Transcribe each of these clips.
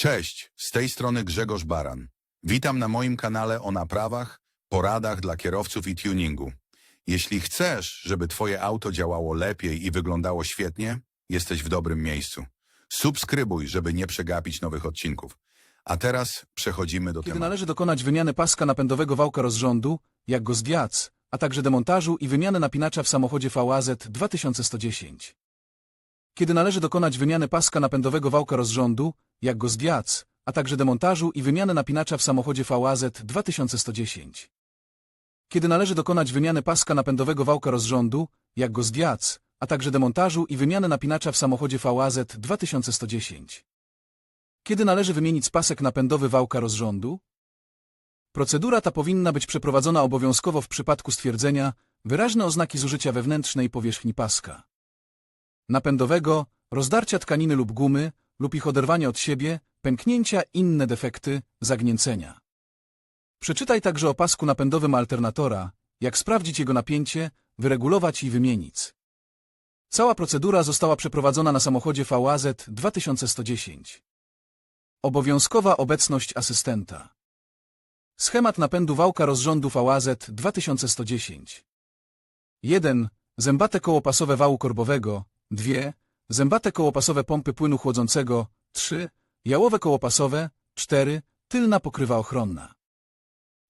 Cześć, z tej strony Grzegorz Baran. Witam na moim kanale o naprawach, poradach dla kierowców i tuningu. Jeśli chcesz, żeby Twoje auto działało lepiej i wyglądało świetnie, jesteś w dobrym miejscu. Subskrybuj, żeby nie przegapić nowych odcinków. A teraz przechodzimy do Kiedy tematu. należy dokonać wymiany paska napędowego wałka rozrządu, jak go zdjąć, a także demontażu i wymiany napinacza w samochodzie VAZ 2110. Kiedy należy dokonać wymiany paska napędowego wałka rozrządu, jak go zdjąć, a także demontażu i wymiany napinacza w samochodzie VAZ 2110. Kiedy należy dokonać wymiany paska napędowego wałka rozrządu, jak go zdjąć, a także demontażu i wymiany napinacza w samochodzie VAZ 2110. Kiedy należy wymienić pasek napędowy wałka rozrządu? Procedura ta powinna być przeprowadzona obowiązkowo w przypadku stwierdzenia wyraźne oznaki zużycia wewnętrznej powierzchni paska. Napędowego, rozdarcia tkaniny lub gumy, lub ich oderwania od siebie, pęknięcia, inne defekty, zagnięcenia. Przeczytaj także o pasku napędowym alternatora, jak sprawdzić jego napięcie, wyregulować i wymienić. Cała procedura została przeprowadzona na samochodzie VAZ 2110. Obowiązkowa obecność asystenta. Schemat napędu wałka rozrządu VAZ 2110. 1. Zębate koło pasowe wału korbowego. 2. Zębate koło pasowe pompy płynu chłodzącego. 3. Jałowe koło pasowe. 4. Tylna pokrywa ochronna.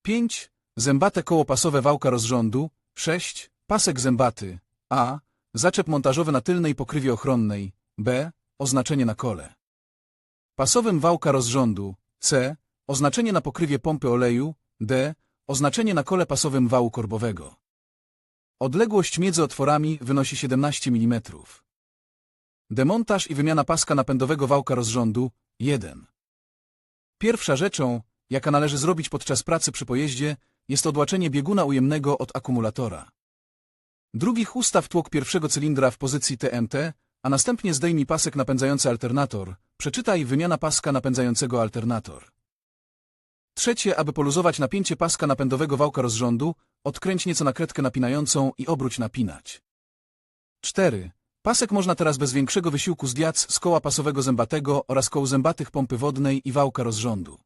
5. Zębate koło pasowe wałka rozrządu. 6. Pasek zębaty. A. Zaczep montażowy na tylnej pokrywie ochronnej. B. Oznaczenie na kole. Pasowym wałka rozrządu. C. Oznaczenie na pokrywie pompy oleju. D. Oznaczenie na kole pasowym wału korbowego. Odległość między otworami wynosi 17 mm. Demontaż i wymiana paska napędowego wałka rozrządu 1. Pierwsza rzeczą, jaka należy zrobić podczas pracy przy pojeździe, jest odłaczenie bieguna ujemnego od akumulatora. Drugich ustaw tłok pierwszego cylindra w pozycji TNT, a następnie zdejmij pasek napędzający alternator. Przeczytaj wymiana paska napędzającego alternator. Trzecie, aby poluzować napięcie paska napędowego wałka rozrządu, odkręć nieco nakrętkę napinającą i obróć napinać. 4. Pasek można teraz bez większego wysiłku zdjąć z koła pasowego zębatego oraz koł zębatych pompy wodnej i wałka rozrządu.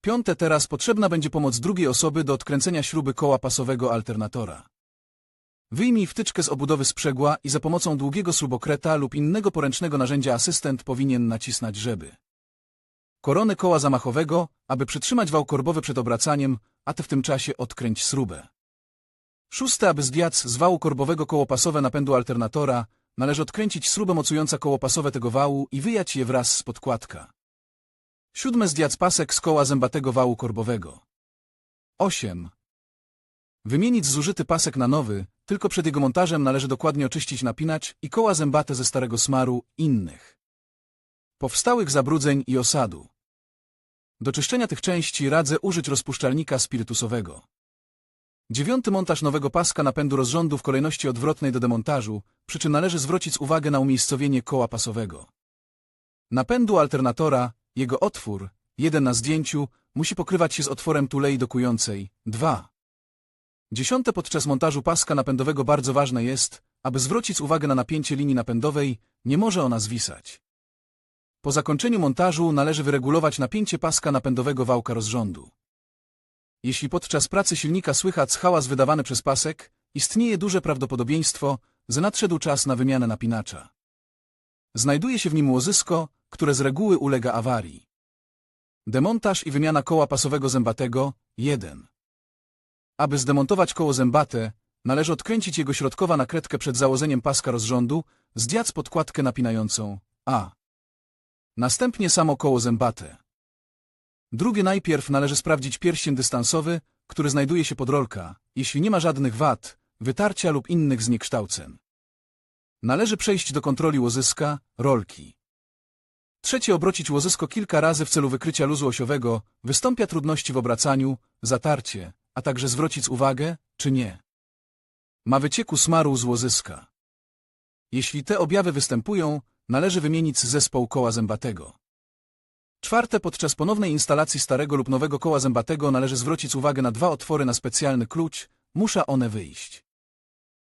Piąte, teraz potrzebna będzie pomoc drugiej osoby do odkręcenia śruby koła pasowego alternatora. Wyjmij wtyczkę z obudowy sprzęgła i za pomocą długiego śrubokreta lub innego poręcznego narzędzia asystent powinien nacisnąć żeby. Korony koła zamachowego, aby przytrzymać wał korbowy przed obracaniem, a ty w tym czasie odkręć śrubę. Szóste, aby zdjąć z wału korbowego koło pasowe napędu alternatora, należy odkręcić śrubę mocująca koło pasowe tego wału i wyjać je wraz z podkładka. Siódme, zdjąć pasek z koła zębatego wału korbowego. 8. Wymienić zużyty pasek na nowy, tylko przed jego montażem należy dokładnie oczyścić napinacz i koła zębate ze starego smaru innych. Powstałych zabrudzeń i osadu. Do czyszczenia tych części radzę użyć rozpuszczalnika spirytusowego. Dziewiąty montaż nowego paska napędu rozrządu w kolejności odwrotnej do demontażu, przy czym należy zwrócić uwagę na umiejscowienie koła pasowego. Napędu alternatora, jego otwór, jeden na zdjęciu, musi pokrywać się z otworem tulei dokującej, 2. Dziesiąte podczas montażu paska napędowego bardzo ważne jest, aby zwrócić uwagę na napięcie linii napędowej, nie może ona zwisać. Po zakończeniu montażu należy wyregulować napięcie paska napędowego wałka rozrządu. Jeśli podczas pracy silnika słychać hałas wydawany przez pasek, istnieje duże prawdopodobieństwo, że nadszedł czas na wymianę napinacza. Znajduje się w nim łożysko, które z reguły ulega awarii. Demontaż i wymiana koła pasowego zębatego 1. Aby zdemontować koło zębate, należy odkręcić jego środkowa nakrętkę przed założeniem paska rozrządu, zdjąć podkładkę napinającą A. Następnie samo koło zębate. Drugie najpierw należy sprawdzić pierścień dystansowy, który znajduje się pod rolka, jeśli nie ma żadnych wad, wytarcia lub innych zniekształceń. Należy przejść do kontroli łożyska, rolki. Trzecie obrocić łożysko kilka razy w celu wykrycia luzu osiowego, wystąpia trudności w obracaniu, zatarcie, a także zwrócić uwagę, czy nie. Ma wycieku smaru z łożyska. Jeśli te objawy występują, należy wymienić zespół koła zębatego. Czwarte, podczas ponownej instalacji starego lub nowego koła zębatego należy zwrócić uwagę na dwa otwory na specjalny klucz, muszą one wyjść.